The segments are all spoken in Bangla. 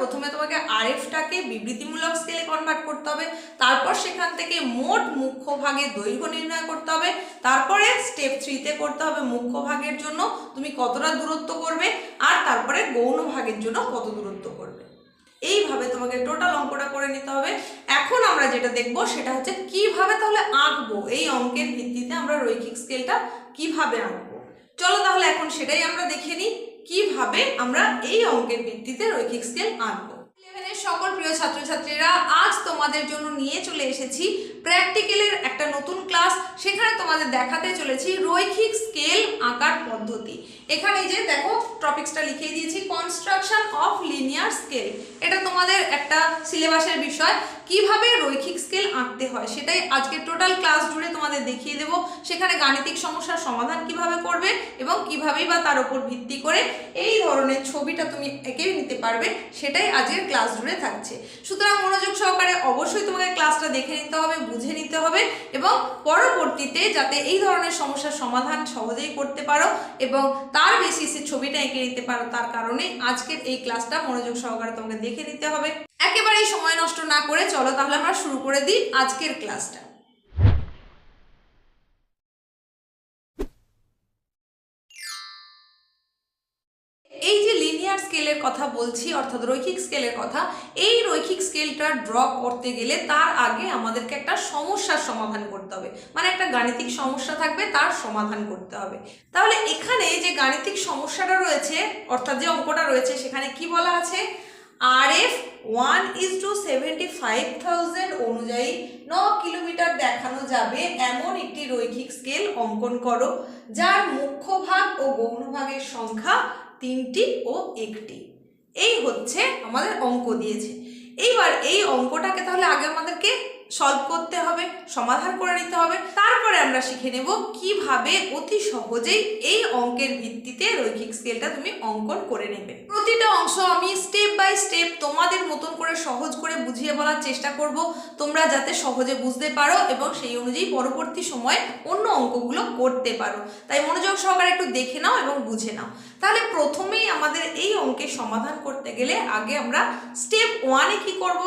প্রথমে তোমাকে আরএফটাকে বিবৃতিমূলক স্কেলে কনভার্ট করতে হবে, তারপর সেখান থেকে মোট মুখ্য ভাগের দৈর্ঘ্য নির্ণয় করতে হবে, তারপরে স্টেপ থ্রিতে করতে হবে মুখ্য ভাগের জন্য তুমি কতটা দূরত্ব করবে আর তারপরে গৌণ ভাগের জন্য কত দূরত্ব করবে। এইভাবে তোমাকে টোটাল অঙ্কটা করে নিতে হবে। এখন আমরা যেটা দেখব সেটা হচ্ছে কীভাবে তাহলে আঁকবো, এই অঙ্কের ভিত্তিতে আমরা রৈখিক স্কেলটা কীভাবে আঁকবো। চলো তাহলে এখন সেটাই আমরা দেখে নিই। কীভাবে আমরা এই অঙ্কের ভিত্তিতে রৈখিক স্কেল ইলেভেনের সকল প্রিয় ছাত্রছাত্রীরা, আজ তোমাদের জন্য নিয়ে চলে এসেছি প্র্যাকটিক্যালের একটা নতুন ক্লাস সেখানে তোমাদের দেখাতে চলেছি রৈখিক স্কেল আঁকার পদ্ধতি। এখানে যে দেখো টপিক্সটা লিখিয়ে দিয়েছি কনস্ট্রাকশন অফ লিনিয়ার স্কেল এটা তোমাদের একটা সিলেবাসের বিষয়। কীভাবে রৈখিক স্কেল আঁকতে হয় সেটাই আজকে টোটাল ক্লাস জুড়ে তোমাদের দেখিয়ে দেবো। সেখানে গাণিতিক সমস্যার সমাধান কীভাবে করবে এবং কিভাবেই বা তার উপর ভিত্তি করে এই ধরনের ছবিটা তুমি এঁকে নিতে পারবে সেটাই আজকের ক্লাস জুড়ে থাকছে। সুতরাং মনোযোগ সহকারে অবশ্যই তোমাকে ক্লাসটা দেখে নিতে হবে, বুঝে নিতে হবে এবং পরবর্তীতে যাতে এই ধরনের সমস্যার সমাধান সহজেই করতে পারো এবং তার বেসিসে ছবিটা এঁকে নিতে পারো তার কারণে আজকের এই ক্লাসটা মনোযোগ সহকারে তোমাকে দেখে নিতে হবে। একেবারেই সময় নষ্ট না করে চলো তাহলে আমরা শুরু করে দিই আজকের ক্লাসটা। এই যে লিনিয়ার স্কেলের কথা বলছি, অর্থাৎ রৈখিক স্কেলের কথা, এই রৈখিক স্কেলটা ড্র করতে গেলে তার আগে আমাদেরকে একটা সমস্যার সমাধান করতে হবে। মানে একটা গাণিতিক সমস্যা থাকবে, তার সমাধান করতে হবে। তাহলে এখানে যে গাণিতিক সমস্যাটা রয়েছে, অর্থাৎ যে অঙ্কটা রয়েছে, সেখানে কি বলা আছে? R F one is to seventy five thousand অনুযায়ী ন কিলোমিটার দেখানো যাবে এমন একটি রৈখিক স্কেল অঙ্কন করো, যার মুখ্য ভাগ ও গৌণ ভাগের সংখ্যা তিনটি ও একটি। এই হচ্ছে আমাদের অঙ্ক দিয়েছে। এইবার এই অঙ্কটাকে তাহলে আগে আমাদেরকে সলভ করতে হবে, সমাধান করে নিতে হবে। তারপরে আমরা শিখে নেব কীভাবে অতি সহজেই এই অঙ্কের ভিত্তিতে রৈখিক স্কেলটা তুমি অঙ্কন করে নেবে। প্রতিটা অংশ আমি স্টেপ বাই স্টেপ তোমাদের মতন করে সহজ করে বুঝিয়ে বলার চেষ্টা করব। তোমরা যাতে সহজে বুঝতে পারো এবং সেই অনুযায়ী পরবর্তী সময়ে অন্য অঙ্কগুলো করতে পারো। তাই মনোযোগ সহকারে একটু দেখে নাও এবং বুঝে নাও। তাহলে প্রথমেই আমাদের এই অঙ্কের সমাধান করতে গেলে আগে আমরা স্টেপ ওয়ানে কি করব?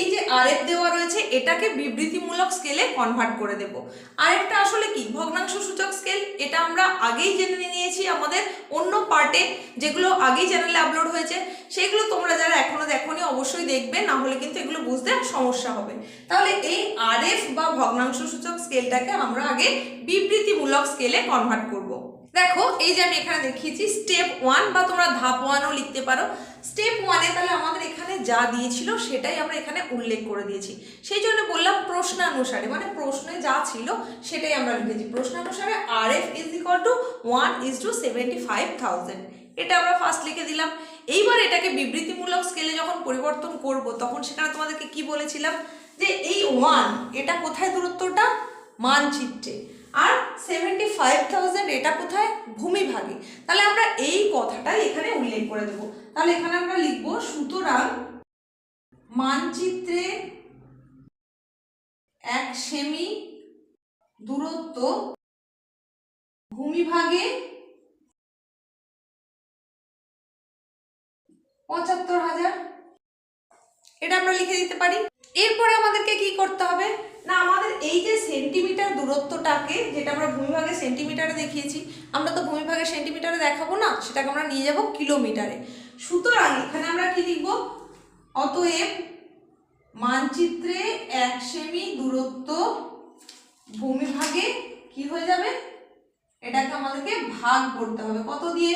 এই যে আরেফ দেওয়া রয়েছে, এটাকে বিবৃতিমূলক স্কেলে কনভার্ট করে দেব। আরেকটা আসলে কি? ভগ্নাংশ সূচক স্কেল এটা আমরা আগেই জেনে নিয়েছি আমাদের অন্য পার্টে যেগুলো আগেই চ্যানেলে আপলোড হয়েছে। সেগুলো তোমরা যারা এখনও দেখোনি, অবশ্যই দেখবে, না হলে কিন্তু এগুলো বুঝতে সমস্যা হবে। তাহলে এই আরএফ বা ভগ্নাংশ সূচক স্কেলটাকে আমরা আগে বিবৃতিমূলক স্কেলে কনভার্ট করব। দেখো, এই যে আমি এখানে দেখিয়েছি স্টেপ ওয়ান বা তোমরা ধাপ ওয়ানও লিখতে পারো। স্টেপ ওয়ানে তাহলে আমাদের এখানে যা দিয়েছিল সেটাই আমরা এখানে উল্লেখ করে দিয়েছি। সেই জন্য বললাম প্রশ্নানুসারে মানে প্রশ্নে যা ছিল সেটাই আমরা লিখেছি। প্রশ্নানুসারে R F is equal to one is to seventy five thousand এটা আমরা ফার্স্ট লিখে দিলাম। এইবার এটাকে বিবৃতিমূলক স্কেলে যখন পরিবর্তন করব, তখন সেখানে তোমাদেরকে কি বলেছিলাম? যে এই ওয়ান এটা কোথায় দূরত্বটা? মানচিত্রে। আর সেভেন্টি ফাইভ থাউজেন্ড এটা কোথায়? ভূমিভাগে তাহলে আমরা এই কথাটাই এখানে উল্লেখ করে দেবো। তাহলে এখানে আমরা লিখব, সুতরাং মানচিত্রে এক সেমি দূরত্ব ভূমিভাগে পঁচাত্তর হাজার। এটা আমরা লিখে দিতে পারি। এরপরে আমাদেরকে কি করতে হবে? না, আমাদের এই যে সেন্টিমিটার দূরত্বটাকে, যেটা আমরা ভূমিভাগে সেন্টিমিটারে দেখিয়েছি, আমরা তো ভূমিভাগে সেন্টিমিটারে দেখাবো না, সেটাকে আমরা নিয়ে যাব কিলোমিটারে সুতরাং এখানে আমরা কি লিখব? অতএব মানচিত্রে এক সেমি দূরত্ব ভূমিভাগে কি হয়ে যাবে? এটাকে আমাদেরকে ভাগ করতে হবে। কত দিয়ে?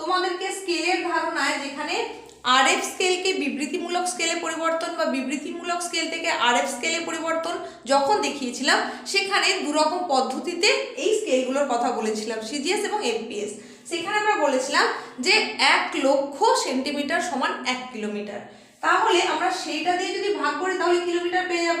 তোমাদেরকে স্কেলের ধারণায় যেখানে আরএফ স্কেলকে বিবৃতিমূলক স্কেলে পরিবর্তন বা বিবৃতিমূলক স্কেল থেকে আরএফ স্কেলে পরিবর্তন যখন দেখিয়েছিলাম, সেখানে দুরকম পদ্ধতিতে এই স্কেলগুলোর কথা বলেছিলাম সিজিএস এবং এফপিএস সেখানে আমরা বলেছিলাম যে এক লক্ষ সেন্টিমিটার সমান এক কিলোমিটার তাহলে আমরা সেইটা দিয়ে যদি ভাগ করি, তাহলে কিলোমিটার পেয়ে যাব।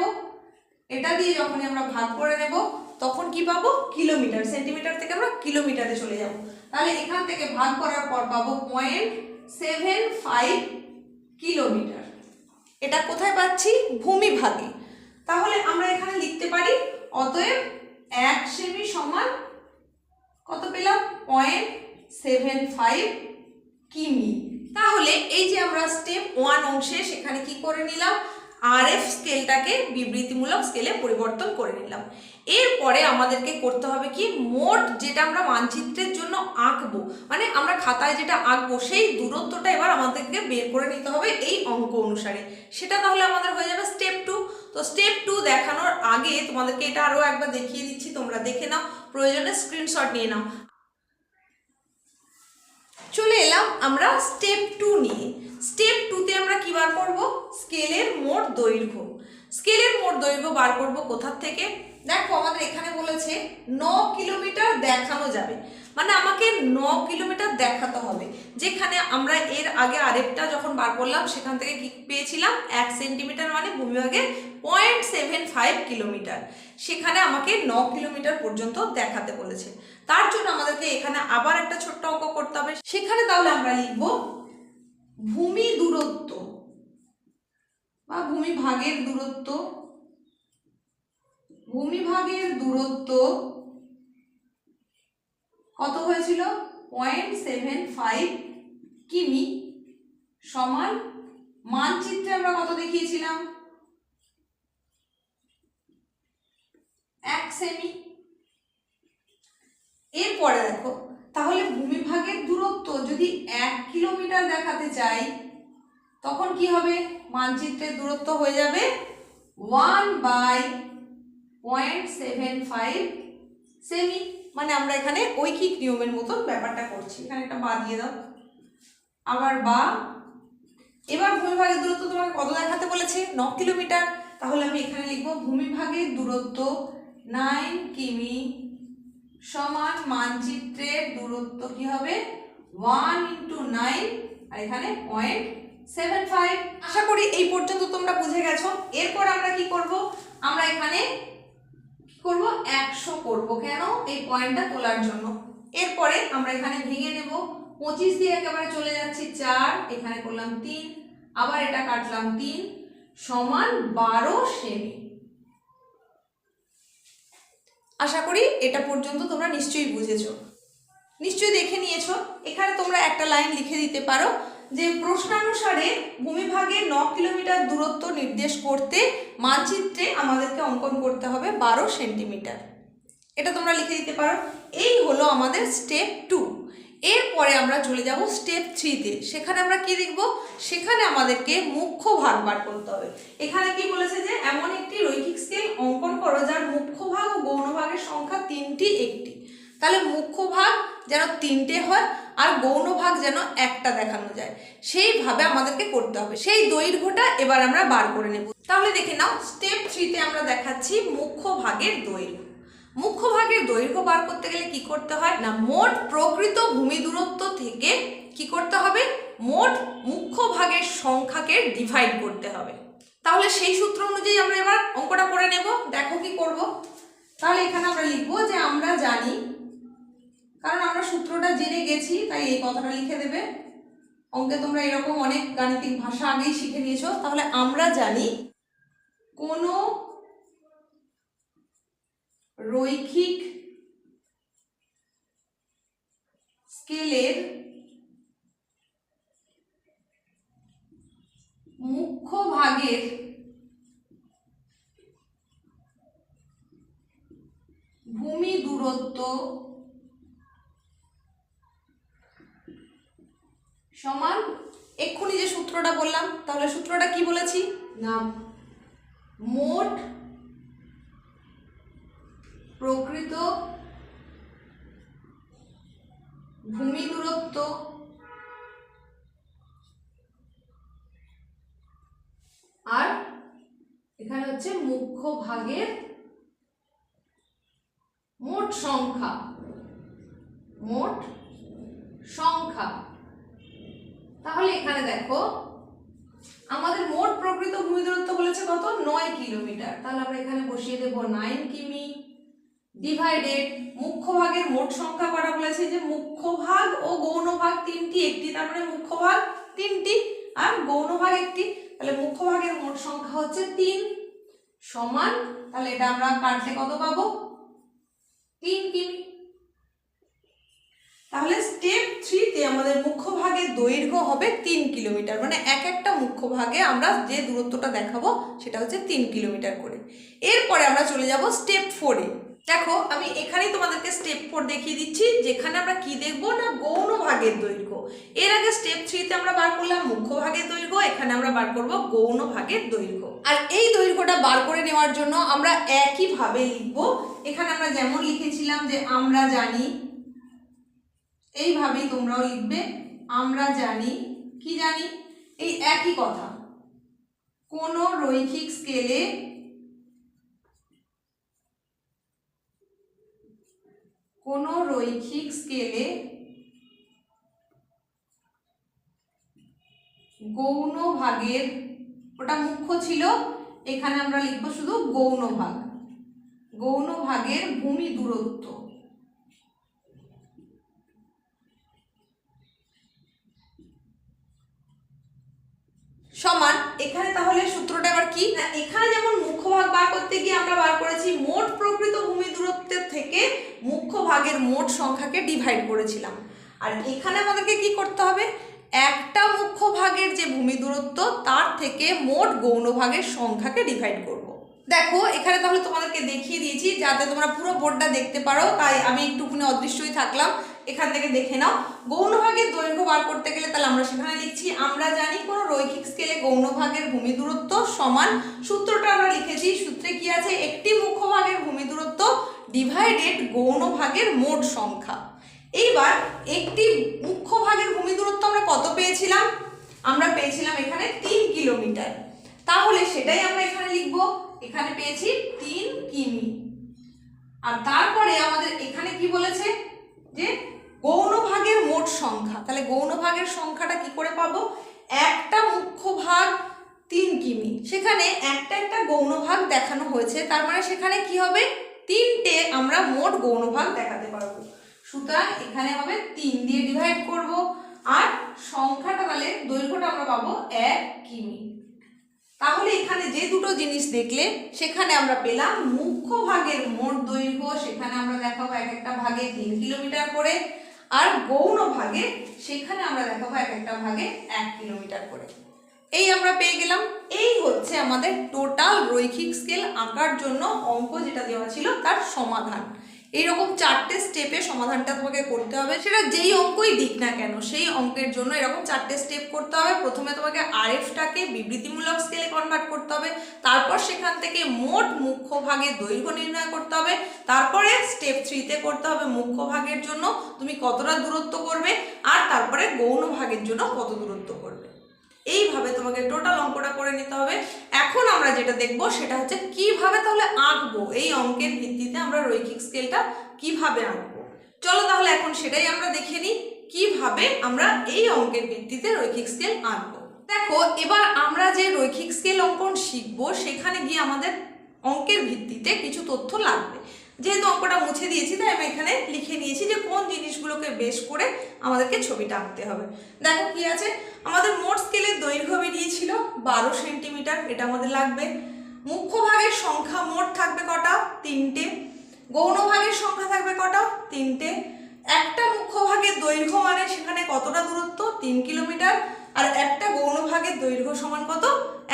এটা দিয়ে যখনই আমরা ভাগ করে নেব, তখন কি পাবো? কিলোমিটার সেন্টিমিটার থেকে আমরা কিলোমিটারে চলে যাব। তাহলে এখান থেকে ভাগ করার পর পাবো পয়েন্ট সেভেন ফাইভ কিলোমিটার। এটা কোথায় পাচ্ছি? ভূমিভাগে। তাহলে আমরা এখানে লিখতে পারি, অতএব এক সেমি সমান কত পেলাম? পয়েন্ট সেভেন ফাইভ কিমি। তাহলে এই যে আমরা স্টেপ ওয়ান অংশে সেখানে কি করে নিলাম? আর এফ স্কেলটাকে বিবৃতিমূলক স্কেলে পরিবর্তন করে নিলাম। এরপরে আমাদেরকে করতে হবে কি, মোট যেটা আমরা মানচিত্রের জন্য আঁকবো মানে আমরা খাতায় যেটা আঁকবো, সেই দূরত্বটা এবার আমাদেরকে বের করে নিতে হবে এই অঙ্ক অনুসারে। সেটা তাহলে আমাদের হয়ে যাবে স্টেপ টু তো স্টেপ টু দেখানোর আগে তোমাদেরকে এটা আরও একবার দেখিয়ে দিচ্ছি, তোমরা দেখে নাও। প্রয়োজনে স্ক্রিনশট নিয়ে নাও। চলে এলাম আমরা স্টেপ টু নিয়ে। স্টেপ টুতে আমরা কি বার করব? স্কেলের মোট দৈর্ঘ্য। স্কেলের মোট দৈর্ঘ্য বার করব কোথার থেকে? দেখো আমাদের এখানে বলেছে ন কিলোমিটার দেখানো যাবে। মানে আমাকে ন কিলোমিটার দেখাতে হবে। যেখানে আমরা এর আগে আরেকটা যখন বার করলাম, সেখান থেকে কি পেয়েছিলাম? এক সেন্টিমিটার মানে ভূমিভাগে পয়েন্ট সেভেন ফাইভ কিলোমিটার। সেখানে আমাকে ন কিলোমিটার পর্যন্ত দেখাতে বলেছে। তার জন্য আমাদেরকে এখানে আবার একটা ছোট্ট অঙ্ক করতে হবে। সেখানে তাহলে আমরা লিখব, ভূমি দূরত্ব বা ভূমিভাগের দূরত্ব। ভূমিভাগের দূরত্ব কত হয়েছিল? পয়েন্ট সেভেন ফাইভ কিমি সমান মানচিত্রে আমরা কত দেখিয়েছিলাম? এক সেমি। এরপরে দেখো, তাহলে ভূমিভাগের দূরত্ব যদি এক কিলোমিটার দেখাতে চাই, তখন কি হবে? মানচিত্রের দূরত্ব হয়ে যাবে one by point seven five semi. মানে আমরা এখানে ঐকিক নিয়মের মতন ব্যাপারটা করছি। এখানে একটা বা দিয়ে দাও। আবার বা। এবার ভূমিভাগের দূরত্ব তোমাকে কত দেখাতে বলেছে? ন কিলোমিটার। তাহলে আমি এখানে লিখব, ভূমিভাগের দূরত্ব নাইন কিমি সমান মানচিত্রের দূরত্ব কি হবে? One into nine. আর এখানে পয়েন্ট সেভেন ফাইভ। আশা করি এই পর্যন্ত তোমরা বুঝে গেছো। এরপর আমরা কি করব? আমরা এখানে করব, একশো করব কেন? এই পয়েন্টটা তোলার জন্য। এরপরে আমরা এখানে ভেঙে নেব। পঁচিশ দিয়ে একেবারে চলে যাচ্ছি চার, এখানে করলাম তিন, আবার এটা কাটলাম তিন, সমান বারো সেমি। আশা করি এটা পর্যন্ত তোমরা নিশ্চয়ই বুঝেছ। নিশ্চয়ই দেখে নিয়েছো। এখানে তোমরা একটা লাইন লিখে দিতে পারো। যে প্রশ্নানুসারে ভূমিভাগে ন কিলোমিটার দূরত্ব নির্দেশ করতে মানচিত্রে আমাদেরকে অঙ্কন করতে হবে বারো সেন্টিমিটার। এটা তোমরা লিখে দিতে পারো। এই হলো আমাদের স্টেপ টু এরপরে আমরা চলে যাব স্টেপ থ্রিতে সেখানে আমরা কি দেখব? সেখানে আমাদেরকে মুখ্য ভাগ বার করতে হবে। এখানে কি বলেছে যে, এমন একটি রৈখিক স্কেল অঙ্কন করো যার মুখ্য ভাগ ও গৌণ ভাগের সংখ্যা তিনটি একটি। তাহলে মুখ্য ভাগ যেন তিনটে হয় আর গৌণ ভাগ যেন একটা দেখানো যায়। সেইভাবে আমাদেরকে করতে হবে। সেই দৈর্ঘ্যটা এবার আমরা বার করে নেব। তাহলে দেখে নাও স্টেপ থ্রিতে আমরা দেখাচ্ছি মুখ্য ভাগের দৈর্ঘ্য। মুখ্য ভাগের দৈর্ঘ্য বার করতে গেলে কি করতে হয়? না, মোট প্রকৃত ভূমি দূরত্ব থেকে কি করতে হবে? মোট মুখ্য ভাগের সংখ্যাকে ডিভাইড করতে হবে। তাহলে সেই সূত্র অনুযায়ী আমরা এবার অঙ্কটা করে নেব। দেখো কি করব। তাহলে এখানে আমরা লিখব যে আমরা জানি কারণ আমরা সূত্রটা জেনে গেছি, তাই এই কথাটা লিখে দেবে। অঙ্কে তোমরা এরকম অনেক গাণিতিক ভাষা আগেই শিখে নিয়েছো। তাহলে আমরা জানি কোনো রৈখিক স্কেলের মুখ্য ভাগের ভূমি দূরত্ব সমান এক্ষুনি যে সূত্রটা বললাম তাহলে সূত্রটা কি বলেছি? না মোট প্রকৃত ভূমি দূরত্ব আর এখানে হচ্ছে মুখ্য ভাগের মোট সংখ্যা। মোট সংখ্যা। তাহলে এখানে দেখো, আমাদের মোট প্রকৃত ভূমি দূরত্ব বলেছে কত? নয় কিলোমিটার। তাহলে আমরা এখানে বসিয়ে দেবো নাইন কিমি ডিভাইডেড মুখ্য ভাগের মোট সংখ্যা করা বলেছে? যে মুখ্য ভাগ ও গৌণ ভাগ তিনটি, একটি তার মানে মুখ্য ভাগ তিনটি আর গৌণ ভাগ একটি। তাহলে মুখ্য ভাগের মোট সংখ্যা হচ্ছে তিন সমান, তাহলে এটা আমরা কাটলে কত পাবো? তিন কিমি। তাহলে স্টেপ থ্রিতে আমাদের মুখ্য ভাগের দৈর্ঘ্য হবে তিন কিলোমিটার। মানে এক একটা মুখ্য ভাগে আমরা যে দূরত্বটা দেখাবো সেটা হচ্ছে তিন কিলোমিটার করে। এরপরে আমরা চলে যাব স্টেপ ফোরে দেখো, আমি এখানেই তোমাদেরকে স্টেপ ফোর দেখিয়ে দিচ্ছি, যেখানে আমরা কি দেখব না গৌণ ভাগের দৈর্ঘ্য। এর আগে স্টেপ থ্রিতে আমরা বার করলাম মুখ্য ভাগের দৈর্ঘ্য, এখানে আমরা বার করব গৌণ ভাগের দৈর্ঘ্য। আর এই দৈর্ঘ্যটা বার করে নেওয়ার জন্য আমরা একইভাবে লিখব। এখানে আমরা যেমন লিখেছিলাম যে আমরা জানি এইভাবেই তোমরাও লিখবে, আমরা জানি, কি জানি? এই একই কথা। কোন রৈখিক স্কেলে কোন রৈখিক স্কেলে গৌণ ভাগের, ওটা মুখ্য ছিল, এখানে আমরা লিখব শুধু গৌণ ভাগ। গৌণ ভাগের ভূমি দূরত্ব। সমান, এখানে তাহলে সূত্রটা আবার কি? না এখানে যেমন মুখ্য ভাগ বার করতে গিয়ে আমরা বার করেছি, মোট প্রকৃত ভূমি দূরত্বের থেকে মুখ্য ভাগের মোট সংখ্যাকে ডিভাইড করেছিলাম। আর এখানে আমাদেরকে কি করতে হবে? একটা মুখ্য ভাগের যে ভূমি দূরত্ব, তার থেকে মোট গৌণ ভাগের সংখ্যাকে ডিভাইড করব। দেখো, এখানে তাহলে তোমাদেরকে দেখিয়ে দিয়েছি, যাতে তোমরা পুরো বোর্ডটা দেখতে পারো। তাই আমি একটুখানি অদৃশ্যই থাকলাম। এখান থেকে দেখে নাও। গৌণভাগের দৈর্ঘ্য বার করতে গেলে তাহলে আমরা সেখানে লিখছি, আমরা জানি কোনো রৈখিক স্কেলে গৌণভাগের ভূমি দূরত্ব সমান, সূত্রটা আমরা লিখেছি, সূত্রে কি আছে? একটি মুখ্য ভাগের ভূমি দূরত্ব ডিভাইডেড গৌণ ভাগের মোট সংখ্যা। এইবার একটি মুখ্য ভাগের ভূমি দূরত্ব আমরা কত পেয়েছিলাম? আমরা পেয়েছিলাম এখানে তিন কিলোমিটার। তাহলে সেটাই আমরা এখানে লিখব। এখানে পেয়েছি তিন কিমি। আর তারপরে আমাদের এখানে কি বলেছে? যে গৌণ ভাগের মোট সংখ্যা। তাহলে গৌণ ভাগের সংখ্যাটা কি করে পাবো? একটা মুখ্য ভাগ তিন কিমি। সেখানে একটা একটা গৌণ ভাগ দেখানো হয়েছে। তার মানে সেখানে কি হবে? তিনটে আমরা মোট গৌণ ভাগ দেখাতে পারব। সুতরাং এখানে হবে তিন দিয়ে ডিভাইড করব। আর সংখ্যাটা তাহলে দৈর্ঘ্যটা আমরা পাবো এক কিমি। তাহলে এখানে যে দুটো জিনিস দেখলে, সেখানে আমরা পেলাম মুখ্য ভাগের মোট দৈর্ঘ্য। সেখানে আমরা দেখাবো এক একটা ভাগে তিন কিলোমিটার করে। আর গৌণ ভাগে সেখানে আমরা দেখাবো এক একটা ভাগে এক কিলোমিটার করে। এই আমরা পেয়ে গেলাম। এই হচ্ছে আমাদের টোটাল রৈখিক স্কেল আঁকার জন্য অঙ্ক যেটা দেওয়া ছিল তার সমাধান। এইরকম চারটে স্টেপে সমাধানটা তোমাকে করতে হবে। সেটা যেই অঙ্কই দিক না কেন, সেই অঙ্কের জন্য এরকম চারটে স্টেপ করতে হবে। প্রথমে তোমাকে আরএফটাকে বিবৃতিমূলক স্কেলে কনভার্ট করতে হবে। তারপর সেখান থেকে মোট মুখ্য ভাগের দৈর্ঘ্য নির্ণয় করতে হবে। তারপরে স্টেপ থ্রিতে করতে হবে মুখ্য ভাগের জন্য। তুমি কতটা দূরত্ব করবে? আর তারপরে গৌণ ভাগের জন্য কত দূরত্ব করবে? এইভাবে তোমাকে টোটাল অঙ্কটা করে নিতে হবে। এখন আমরা যেটা দেখব সেটা হচ্ছে কীভাবে তাহলে আঁকবো? এই অঙ্কের ভিত্তিতে আমরা রৈখিক স্কেলটা কীভাবে আঁকবো? চলো তাহলে এখন সেটাই আমরা দেখে নিই কীভাবে আমরা এই অঙ্কের ভিত্তিতে রৈখিক স্কেল আঁকবো। দেখো, এবার আমরা যে রৈখিক স্কেল অঙ্কন শিখব, সেখানে গিয়ে আমাদের অঙ্কের ভিত্তিতে কিছু তথ্য লাগবে। যেহেতু অঙ্কটা মুছে দিয়েছি, তাই আমি এখানে লিখে নিয়েছি যে কোন জিনিসগুলোকে বেশ করে আমাদেরকে ছবিটা আঁকতে হবে। দেখো কি আছে? আমাদের মোট স্কেলের দৈর্ঘ্য বেরিয়েছিল বারো সেন্টিমিটার এটা আমাদের লাগবে। মুখ্য ভাগের সংখ্যা মোট থাকবে কটা? তিনটে। গৌণ ভাগের সংখ্যা থাকবে কটা? তিনটে। একটা মুখ্য ভাগের দৈর্ঘ্য মানে সেখানে কতটা দূরত্ব? তিন কিলোমিটার আর একটা গৌণ ভাগের দৈর্ঘ্য সমান কত?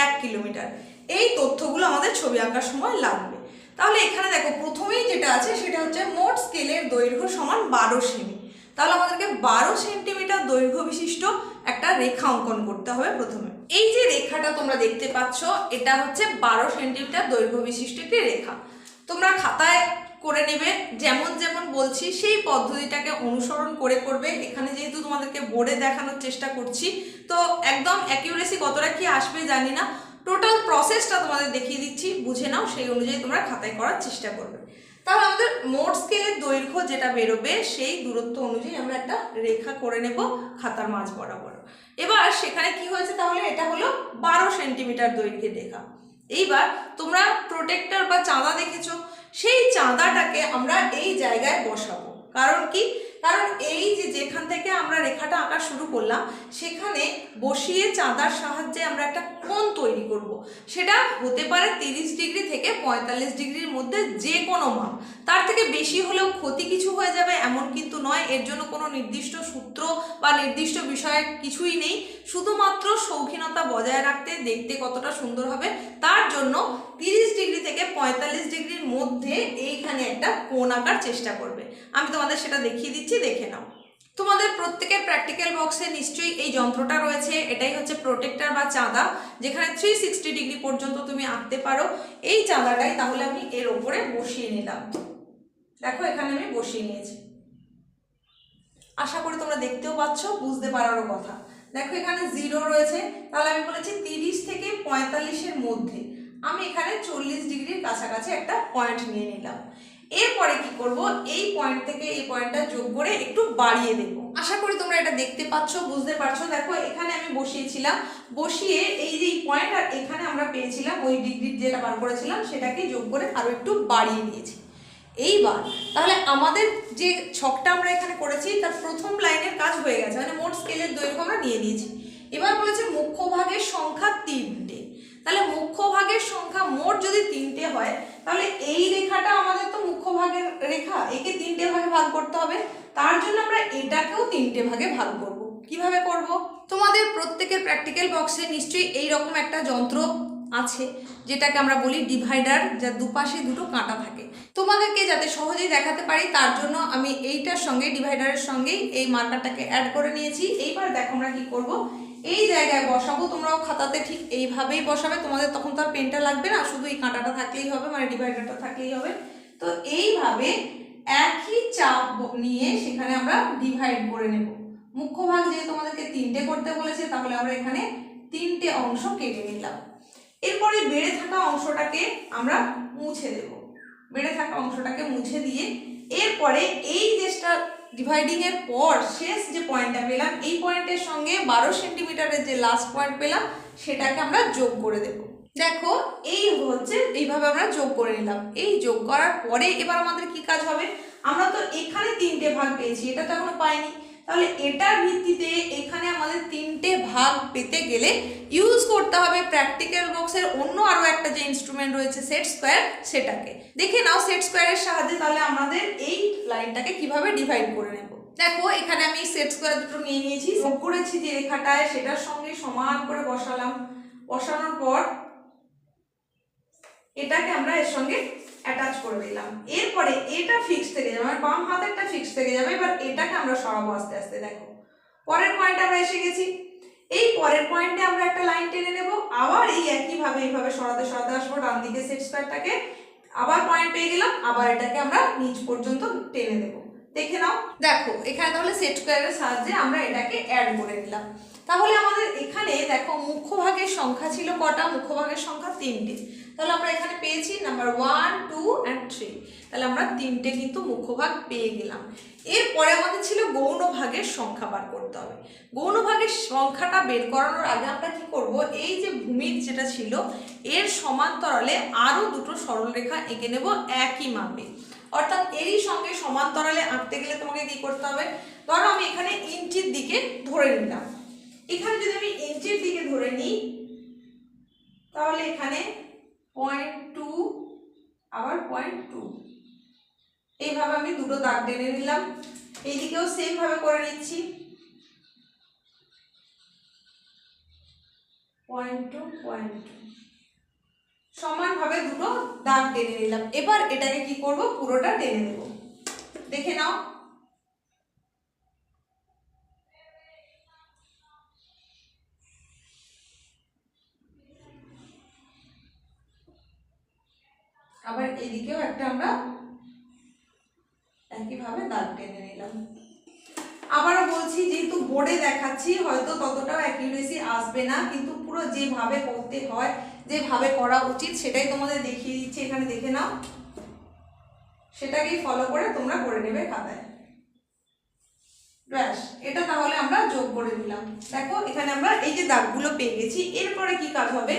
এক কিলোমিটার এই তথ্যগুলো আমাদের ছবি আঁকার সময় লাগবে। তাহলে এখানে দেখো, প্রথমেই যেটা আছে সেটা হচ্ছে মোট স্কেলের দৈর্ঘ্য সমান বারো সেমি। তাহলে আমাদেরকে বারো সেন্টিমিটার দৈর্ঘ্য বিশিষ্ট একটা রেখা অঙ্কন করতে হবে প্রথমে। এই যে রেখাটা তোমরা দেখতে পাচ্ছ, এটা হচ্ছে বারো সেন্টিমিটার দৈর্ঘ্য বিশিষ্ট একটি রেখা। তোমরা খাতায় করে নেবে, যেমন যেমন বলছি, সেই পদ্ধতিটাকে অনুসরণ করে করবে। এখানে যেহেতু তোমাদেরকে বোর্ডে দেখানোর চেষ্টা করছি, তো একদম অ্যাকিউরেসি কতটা কি আসবে জানি না। টোটাল প্রসেসটা তোমাদের দেখিয়ে দিচ্ছি, বুঝে নাও, সেই অনুযায়ী তোমরা খাতায় করার চেষ্টা করবে। তাহলে আমাদের মোট স্কেলের দৈর্ঘ্য যেটা বেরোবে, সেই দূরত্ব অনুযায়ী আমরা একটা রেখা করে নেব খাতার মাঝ বরাবর। এবার সেখানে কি হয়েছে তাহলে? এটা হলো বারো সেন্টিমিটার দৈর্ঘ্যের রেখা। এইবার তোমরা প্রোটেক্টর বা চাঁদা দেখেছ, সেই চাঁদাটাকে আমরা এই জায়গায় বসাবো। কারণ কি? কারণ এই যে যেখান থেকে রেখাটা আঁকা শুরু করলাম, সেখানে বসিয়ে চাঁদার সাহায্যে আমরা একটা কোণ তৈরি করব। সেটা হতে পারে তিরিশ ডিগ্রি থেকে পঁয়তাল্লিশ ডিগ্রির মধ্যে যে কোনো মাপ। তার থেকে বেশি হলেও ক্ষতি কিছু হয়ে যাবে এমন কিন্তু নয়, এর জন্য কোনো নির্দিষ্ট সূত্র বা নির্দিষ্ট বিষয়ে কিছুই নেই। শুধুমাত্র শৌখিনতা বজায় রাখতে, দেখতে কতটা সুন্দর হবে, তার জন্য তিরিশ ডিগ্রি থেকে পঁয়তাল্লিশ ডিগ্রির মধ্যে এইখানে একটা কোণ আঁকার চেষ্টা করবে। আমি তোমাদের সেটা দেখিয়ে দিচ্ছি, দেখে নাও। তোমাদের প্রত্যেকের প্র্যাকটিক্যাল বক্সে নিশ্চয়ই এই যন্ত্রটা রয়েছে। এটাই হচ্ছে প্রোটেক্টার বা চাঁদা, যেখানে থ্রি সিক্সটি ডিগ্রি পর্যন্ত তুমি আঁকতে পারো। এই চাঁদাটাই তাহলে আমি এর ওপরে বসিয়ে নিলাম। দেখো, এখানে আমি বসিয়ে নিয়েছি। আশা করি তোমরা দেখতেও পাচ্ছ, বুঝতে পারারও কথা। দেখো, এখানে জিরো রয়েছে। তাহলে আমি বলেছি তিরিশ থেকে পঁয়তাল্লিশের মধ্যে। আমি এখানে চল্লিশ ডিগ্রির কাছাকাছি একটা পয়েন্ট নিয়ে নিলাম। এরপরে কি করব? এই পয়েন্ট থেকে এই পয়েন্টটা যোগ করে একটু বাড়িয়ে দেব। আশা করি তোমরা এটা দেখতে পাচ্ছ, বুঝতে পারছ। দেখো, এখানে আমি বসিয়েছিলাম। বসিয়ে এই যে পয়েন্ট আর এখানে আমরা পেয়েছিলাম, ওই ডিগ্রি যেটা বার করেছিলাম, সেটাকে যোগ করে আরও একটু বাড়িয়ে দিয়েছি। এইবার, তাহলে আমাদের যে ছকটা আমরা এখানে করেছি, তার প্রথম লাইনের কাজ হয়ে গেছে। মানে মোট স্কেলের দৈর্ঘ্য আমরা নিয়ে নিয়েছি। এবার বলেছে মুখ্য ভাগের সংখ্যা তিনটে। তাহলে মুখ্য ভাগের সংখ্যা মোট যদি তিনটে হয় তাহলে এই রেখাটা আমাদের তো মুখ্য ভাগের রেখা, একে তিনটে ভাগে ভাগ করতে হবে। তার জন্য আমরা এটাকেও তিনটে ভাগে ভাগ করব। কীভাবে করব? তোমাদের প্রত্যেকের প্র্যাকটিক্যাল বক্সে নিশ্চয়ই এই রকম একটা যন্ত্র আছে, যেটাকে আমরা বলি ডিভাইডার যার দুপাশে দুটো কাঁটা থাকে। তোমাদেরকে যাতে সহজেই দেখাতে পারি, তার জন্য আমি এইটার সঙ্গে ডিভাইডারের সঙ্গেই এই মার্কারটাকে অ্যাড করে নিয়েছি। এইবার দেখো আমরা কি করব? এই জায়গায় বসাবো, তোমরাও খাতাতে ঠিক এইভাবেই বসাবে, তোমাদের তখন তো আর পেনটা লাগবে না, শুধু এই কাঁটাটা থাকলেই হবে মানে ডিভাইডারটা থাকলেই হবে। তো এইভাবে একই চাপ নিয়ে সেখানে আমরা ডিভাইড করে নেব। মুখ্য ভাগ যেহেতু তোমাদেরকে তিনটে করতে বলেছে, তাহলে আমরা এখানে তিনটে অংশ কেটে নিলাম। এরপরে বেড়ে থাকা অংশটাকে আমরা মুছে দেব। বেড়ে থাকা অংশটাকে মুছে দিয়ে, এরপরে এই যেটা ডিভাইডিং এর পর শেষ যে পয়েন্টটা পেলাম, এই পয়েন্টের সঙ্গে বারো সেন্টিমিটারের যে লাস্ট পয়েন্ট পেলাম, সেটাকে আমরা যোগ করে দেব। দেখো, এই হচ্ছে, এইভাবে আমরা যোগ করে নিলাম। এই যোগ করার পরে এবার আমাদের কি কাজ হবে? আমরা তো এখানে তিনটে ভাগ পেয়েছি, এটা তো এখনও পাইনি। তাহলে এটার ভিত্তিতে এখানে আমাদের তিনটে ভাগ পেতে গেলে ইউজ করতে হবে প্র্যাকটিক্যাল বক্সের অন্য আরও একটা যে ইনস্ট্রুমেন্ট রয়েছে সেট স্কোয়ার সেটাকে। দেখে নাও সেট স্কোয়ারের সাহায্যে তাহলে আমাদের এই লাইনটাকে কীভাবে ডিভাইড করে নেব। দেখো, এখানে আমি সেট স্কোয়ার দুটো নিয়ে নিয়েছি। যোগ করেছি যে রেখাটায়, সেটার সঙ্গে সমান করে বসালাম। বসানোর পর এটাকে আমরা এর সঙ্গে অ্যাটাচ করে দিলাম। এরপরে এটা ফিক্স থেকে যাবে আমার বাম হাতেরটা ফিক্স থেকে যাবে, এবার এটাকে আমরা সরাবো আস্তে আস্তে, দেখো। পরের পয়েন্ট আমরা এসে গেছি। এই পরের পয়েন্টে আমরা একটা লাইন টেনে নেব, আবার এই একইভাবে এইভাবে সরাতে সরাতে আসব, ডান দিকে সেট স্কোয়ারটাকে আবার পয়েন্ট পেয়ে গেলাম, আবার এটাকে আমরা নিচ পর্যন্ত টেনে দেব দেখে নাও। দেখো, এখানে তাহলে সেট স্কোয়ারের সাহায্যে আমরা এটাকে অ্যাড করে নিলাম। তাহলে আমাদের এখানে, দেখো, মুখ্য ভাগের সংখ্যা ছিল কটা? মুখ্য ভাগের সংখ্যা তিনটে। তাহলে আমরা এখানে পেয়েছি number one two and three তাহলে আমরা তিনটে কিন্তু মুখ্য ভাগ পেয়ে গেলাম। এরপরে আমাদের ছিল গৌণ ভাগের সংখ্যা বার করতে হবে। গৌণ ভাগের সংখ্যাটা বের করানোর আগে আমরা কি করব? এই যে ভূমির যেটা ছিল, এর সমান্তরালে আরও দুটো সরলরেখা এঁকে নেব একই মাপে। অর্থাৎ এরই সঙ্গে সমান্তরালে আঁকতে গেলে তোমাকে কি করতে হবে? ধরো আমি এখানে ইঞ্চির দিকে ধরে নিলাম। এখানে যদি আমি ইঞ্চির দিকে ধরে নিই, তাহলে এখানে পয়েন্ট টু, আবার পয়েন্ট টু। এইভাবে আমি দুটো দাগ টেনে নিলাম। এইদিকেও সেম ভাবে করে নিচ্ছি। Point two point two. সমানভাবে দুটো দাগ টেনে নিলাম। এবার এটাকে কি করব? পুরোটা টেনে নেব। দেখে নাও। আবার এদিকেও একটা আমরা একইভাবে দাগ টেনে নিলাম। আবারও বলছি, যেহেতু বোর্ডে দেখাচ্ছি, হয়তো ততটাও অ্যাকিউরেসি আসবে না, কিন্তু পুরো যেভাবে করতে হয়, যেভাবে করা উচিত, সেটাই তোমাদের দেখিয়ে দিচ্ছি। এখানে দেখে নাও। সেটাকেই ফলো করে তোমরা করে নেবে খাতায়। ব্যাস, এটা তাহলে আমরা যোগ করে দিলাম দেখো, এখানে আমরা এই যে দাগগুলো পেয়ে গেছি, এরপরে কি কাজ হবে?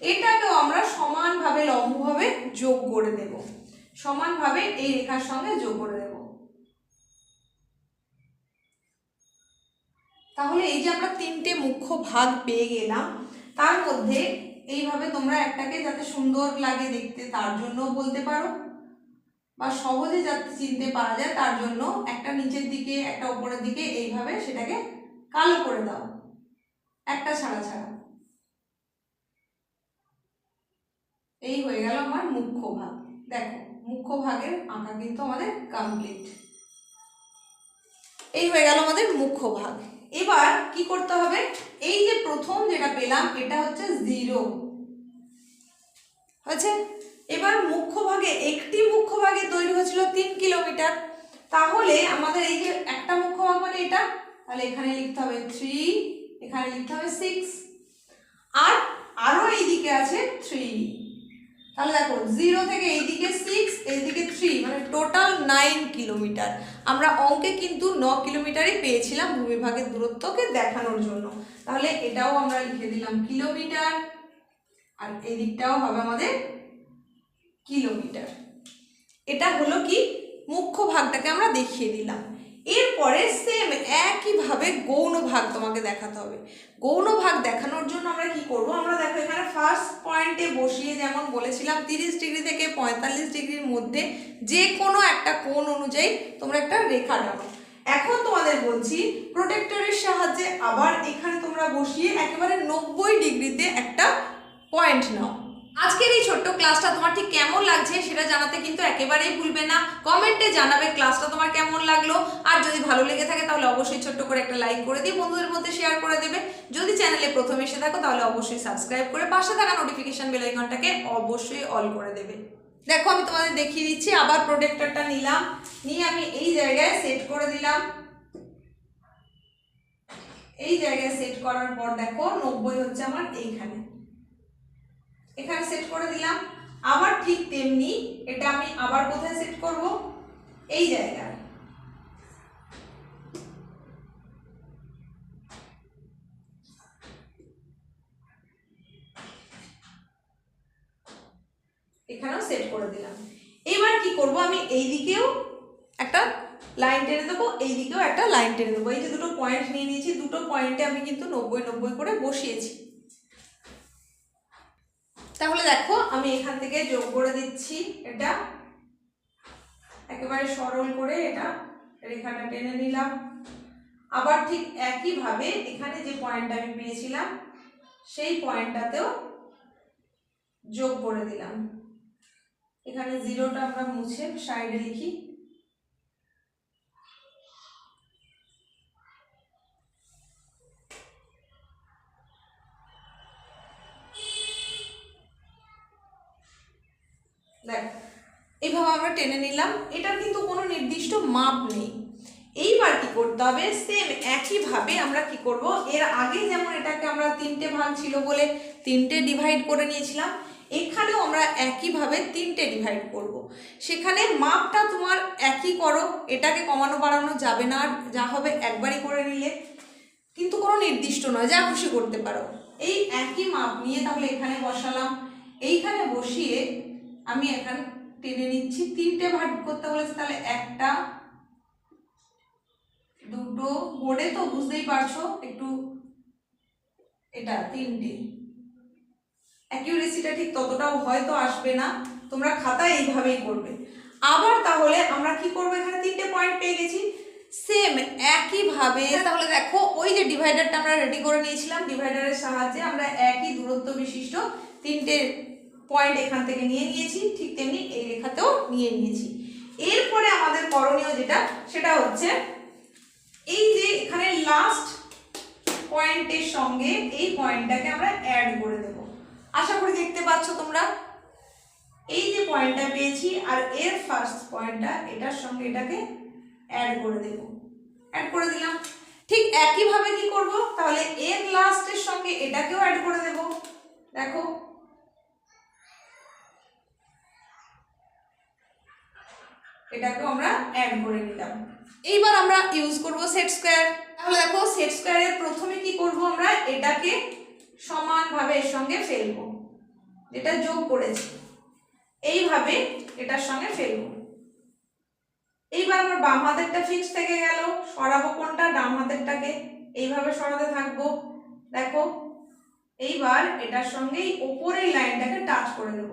এটাকেও আমরা সমানভাবে, লম্বভাবে যোগ করে দেব। সমানভাবে এই রেখার সঙ্গে যোগ করে দেব। তাহলে এই যে আমরা তিনটে মুখ্য ভাগ পেয়ে গেলাম, তার মধ্যে এইভাবে তোমরা একটাকে যাতে সুন্দর লাগে দেখতে, তার জন্য বলতে পারো। বা সহজে যাতে চিনতে পারা যায়, তার জন্য একটা নিচের দিকে, একটা উপরের দিকে এইভাবে সেটাকে কালো করে দাও। একটা ছাড়া ছাড়া। এই হয়ে গেল আমার মুখ্য ভাগ। দেখো, মুখ্য ভাগের আঁকা কিন্তু আমাদের কমপ্লিট এই হয়ে গেল আমাদের মুখ্য ভাগ। এবার কি করতে হবে? এই যে প্রথম যেটা পেলাম, এটা হচ্ছে জিরো হয়েছে? এবার মুখ্য ভাগে একটি মুখ্য ভাগে তৈরি হয়েছিল তিন কিলোমিটার। তাহলে আমাদের এই যে একটা মুখ্য ভাগ মানে এটা, তাহলে এখানে লিখতে হবে থ্রি এখানে লিখতে হবে সিক্স আর আরও এইদিকে আছে থ্রি তাহলে দেখো জিরো থেকে এইদিকে সিক্স এইদিকে থ্রি মানে টোটাল নাইন কিলোমিটার আমরা অঙ্কে কিন্তু ন কিলোমিটারই পেয়েছিলাম ভূমিভাগের দূরত্বকে দেখানোর জন্য। তাহলে এটাও আমরা লিখে দিলাম কিলোমিটার আর এই দিকটাও হবে আমাদের কিলোমিটার এটা হলো কি? মুখ্য ভাগটাকে আমরা দেখিয়ে দিলাম। এরপরে সেম একইভাবে গৌণ ভাগ তোমাকে দেখাতে হবে। গৌণ ভাগ দেখানোর জন্য আমরা কি করব? আমরা দেখো এখানে ফার্স্ট পয়েন্টে বসিয়ে যেমন বলেছিলাম, তিরিশ ডিগ্রি থেকে পঁয়তাল্লিশ ডিগ্রির মধ্যে যে কোনো একটা কোণ অনুযায়ী তোমরা একটা রেখা টানো এখন তোমাদের বলছি প্রোটেক্টরের সাহায্যে আবার এখানে তোমরা বসিয়ে একেবারে নব্বই ডিগ্রিতে একটা পয়েন্ট নাও। আজকের এই ছোট্ট ক্লাসটা তোমার ঠিক কেমন লাগছে সেটা জানাতে কিন্তু একেবারেই ভুলবে না। কমেন্টে জানাবে ক্লাসটা তোমার কেমন লাগল। আর যদি ভালো লেগে থাকে তাহলে অবশ্যই ছোট্ট করে একটা লাইক করে দিয়ে বন্ধুদের মধ্যে শেয়ার করে দেবে। যদি চ্যানেলে প্রথম এসে থাকো তাহলে অবশ্যই সাবস্ক্রাইব করে পাশে থাকা নোটিফিকেশান বেল আইকনটাকে অবশ্যই অল করে দেবে। দেখো, আমি তোমাদের দেখিয়ে দিচ্ছি, আবার প্রোটেক্টরটা নিলাম। নিয়ে আমি এই জায়গায় সেট করে দিলাম। এই জায়গায় সেট করার পর দেখো, নব্বই হচ্ছে আমার এইখানে। এখানে সেট করে দিলাম। আবার ঠিক তেমনি এটা আমি আবার কোথায় সেট করব? এই জায়গায়। এখানেও সেট করে দিলাম। এবার কি করব? আমি এই দিকেও একটা লাইন টেনে দেবো এই দিকেও একটা লাইন টেনে দেবো। এই যে দুটো পয়েন্ট নিয়ে নিয়েছি, দুটো পয়েন্টে আমি কিন্তু নব্বই নব্বই করে বসিয়েছি। তাহলে দেখো, আমি এখান থেকে যোগ করে দিচ্ছি এটা। একেবারে সরল করে এটা রেখাটা টেনে নিলাম। আবার ঠিক একইভাবে এখানে যে পয়েন্টটা আমি পেয়েছিলাম, সেই পয়েন্টটাতেও যোগ করে দিলাম। এখানে জিরোটা আমরা মুছে সাইডে লিখি দেখ এইভাবে আমরা টেনে নিলাম। এটার কিন্তু কোনো নির্দিষ্ট মাপ নেই। এইবার কি করতে হবে? সেম একইভাবে আমরা কি করব? এর আগে যেমন এটাকে আমরা তিনটে ভাগ ছিল বলে তিনটে ডিভাইড করে নিয়েছিলাম, এখানেও আমরা একইভাবে তিনটে ডিভাইড করব। সেখানে মাপটা তোমার একই করো, এটাকে কমানো বাড়ানো যাবে না যা হবে একবারই করে নিলে। কিন্তু কোনো নির্দিষ্ট নয়, যা খুশি করতে পারো। এই একই মাপ নিয়ে তাহলে এখানে বসালাম। এইখানে বসিয়ে আমি এখানে টেনে নিচ্ছি, তিনটে ভাগ করতে বলেছে তাহলে একটা, দুটো বোর্ডে তো বুঝতেই পারছ, একটু এটা, তিনটে। অ্যাকিউরেসিটা ঠিক ততটাও হয়তো আসবে না, তোমরা খাতায় এইভাবেই করবে। আবার তাহলে আমরা কি করব এখানে? তিনটে পয়েন্ট পেয়ে গেছি। সেম একইভাবে তাহলে দেখো, ওই যে ডিভাইডারটা আমরা রেডি করে নিয়েছিলাম ডিভাইডারের সাহায্যে আমরা একই দূরত্ব বিশিষ্ট তিনটে পয়েন্ট এখান থেকে নিয়ে নিয়েছি, ঠিক তেমনি এই রেখাতেও নিয়ে নিয়েছি। এরপরে আমাদের করণীয় যেটা, সেটা হচ্ছে এই যে এখানে লাস্ট পয়েন্টের সঙ্গে এই পয়েন্টটাকে আমরা অ্যাড করে দেব। আশা করি দেখতে পাচ্ছ তোমরা। এই যে পয়েন্টটা পেয়েছি আর এর ফার্স্ট পয়েন্টটা এটার সঙ্গে এটাকে অ্যাড করে দেব। অ্যাড করে দিলাম। ঠিক একইভাবে কি করব? তাহলে এর লাস্টের সঙ্গে এটাকেও অ্যাড করে দেব। দেখো এটাকেও আমরা অ্যাড করে নিলাম। এইবার আমরা ইউজ করব সেট স্কোয়ার তাহলে দেখো সেট স্কোয়ারের প্রথমে কি করব আমরা? এটাকে সমানভাবে এর সঙ্গে ফেলব। যেটা যোগ করেছি। এইভাবে এটার সঙ্গে ফেলব। এইবার আমার বাম হাতেরটা ফিক্স থেকে গেল। সরাবো কোনটা? ডান হাতেরটাকে। এইভাবে সরাতে থাকব। দেখো, এইবার এটার সঙ্গে ওপরের লাইনটাকে টাচ করে দেব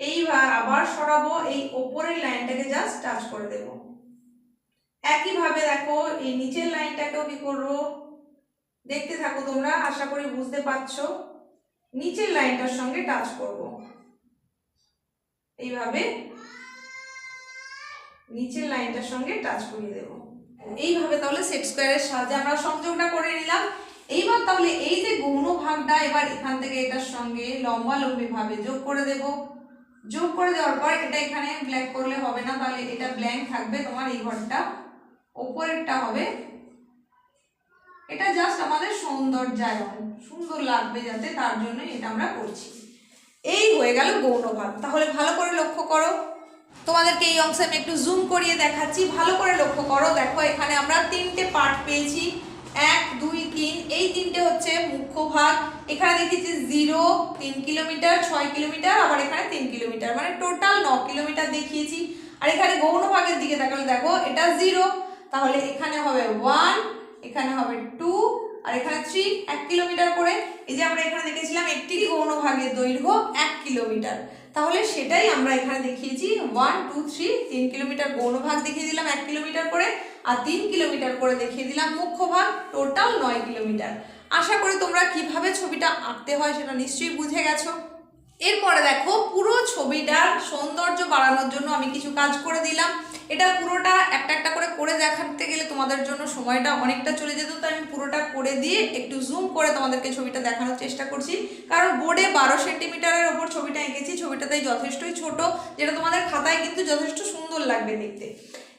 এইবার আবার সরাবো এই ওপরের লাইনটাকে জাস্ট টাচ করে দেব। একইভাবে দেখো, এই নিচের লাইনটাকেও কি করব? দেখতে থাকো তোমরা, আশা করি বুঝতে পারছ। নিচের লাইনটার সঙ্গে টাচ করব। এইভাবে নিচের লাইনটার সঙ্গে টাচ করিয়ে দেব। এইভাবে তাহলে সেট স্কোয়ারের সাহায্যে আমরা সংযোগটা করে নিলাম। এইবার তাহলে এই যে গৌণ ভাগটা, এবার এখান থেকে এটার সঙ্গে লম্বা লম্বি ভাবে যোগ করে দেব। যোগ করে দেওয়ার পর এটা এখানে ব্ল্যাক করলে হবে না, তাহলে এটা ব্ল্যাঙ্ক থাকবে তোমার এই ঘরটা। ওপরেরটা হবে। এটা জাস্ট আমাদের সৌন্দর্যায়ন, সুন্দর লাগবে যাতে তার জন্য এটা আমরা করছি। এই হয়ে গেল গৌণভাগ তাহলে ভালো করে লক্ষ্য করো। তোমাদেরকে এই অংশে আমি একটু জুম করিয়ে দেখাচ্ছি। ভালো করে লক্ষ্য করো। দেখো এখানে আমরা তিনটে পার্ট পেয়েছি। এক, দুই, তিন, এই তিনটে হচ্ছে মুখ্য ভাগ। এখানে দেখেছি জিরো, তিন কিলোমিটার, ছয় কিলোমিটার, আবার এখানে তিন কিলোমিটার। মানে টোটাল ন কিলোমিটার দেখিয়েছি। আর এখানে গৌণ ভাগের দিকে তাকালে দেখো, এটা জিরো। তাহলে এখানে হবে ওয়ান এখানে হবে টু আর এখানে থ্রি এক কিলোমিটার করে। এই যে আমরা এখানে দেখেছিলাম একটি গৌণ ভাগের দৈর্ঘ্য এক কিলোমিটার। তাহলে সেটাই আমরা এখানে দেখিয়েছি। ওয়ান টু থ্রি তিন কিলোমিটার গৌণ ভাগ দেখিয়ে দিলাম এক কিলোমিটার করে। আর তিন কিলোমিটার করে দেখিয়ে দিলাম। মুখ্য ভাগ টোটাল নয় কিলোমিটার। আশা করি তোমরা কীভাবে ছবিটা আঁকতে হয় সেটা নিশ্চয়ই বুঝে গেছো। এরপরে দেখো, পুরো ছবিটার সৌন্দর্য বাড়ানোর জন্য আমি কিছু কাজ করে দিলাম। এটা পুরোটা একটা একটা করে করে দেখাতে গেলে তোমাদের জন্য সময়টা অনেকটা চলে যেত, তাই আমি পুরোটা করে দিয়ে একটু জুম করে তোমাদেরকে ছবিটা দেখানোর চেষ্টা করছি। কারণ বোর্ডে বারো সেন্টিমিটারের ওপর ছবিটা এঁকেছি, ছবিটাতেই যথেষ্টই ছোট, যেটা তোমাদের খাতায় কিন্তু যথেষ্ট সুন্দর লাগবে দেখতে।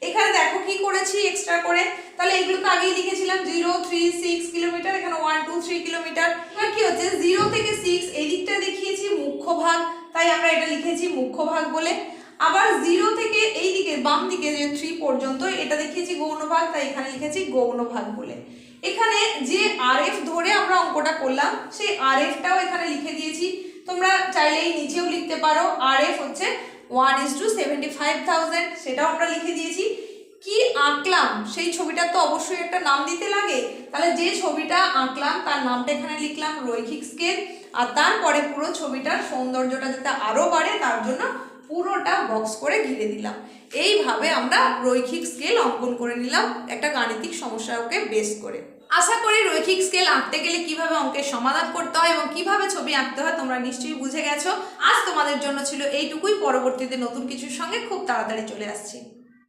এখানে দেখো কি করেছি এক্সট্রা করে? তাহলে এগুলো তো আগেই লিখেছিলাম জিরো থ্রি সিক্স কিলোমিটার এখানে ওয়ান টু থ্রি কিলোমিটার এবার কি হচ্ছে? জিরো থেকে সিক্স এই দিকটা দেখিয়েছি মুখ্য ভাগ, তাই আমরা এটা লিখেছি মুখ্য ভাগ বলে। আবার জিরো থেকে এই দিকে বাম দিকে যে থ্রি পর্যন্ত, এটা দেখিয়েছি গৌণ ভাগ, তাই এখানে লিখেছি গৌণ ভাগ বলে। এখানে যে আর এফ ধরে আমরা অঙ্কটা করলাম, সেই আর এফটাও এখানে লিখে দিয়েছি। তোমরা চাইলে এই নিচেও লিখতে পারো। আর এফ হচ্ছে one is to seventy five thousand সেটাও আমরা লিখে দিয়েছি। কি আঁকলাম? সেই ছবিটার তো অবশ্যই একটা নাম দিতে লাগে। তাহলে যে ছবিটা আঁকলাম, তার নামটা এখানে লিখলাম, রৈখিক স্কেল আর তারপরে পুরো ছবিটার সৌন্দর্যটা যাতে আরও বাড়ে, তার জন্য পুরোটা বক্স করে ঘিরে দিলাম। এইভাবে আমরা রৈখিক স্কেল অঙ্কন করে নিলাম, একটা গাণিতিক সমস্যাকে বেস করে। আশা করি রৈখিক স্কেল আঁকতে গেলে কীভাবে অঙ্কের সমাধান করতে হয় এবং কীভাবে ছবি আঁকতে হয় তোমরা নিশ্চয়ই বুঝে গেছো। আজ তোমাদের জন্য ছিল এইটুকুই। পরবর্তীতে নতুন কিছুর সঙ্গে খুব তাড়াতাড়ি চলে আসছি।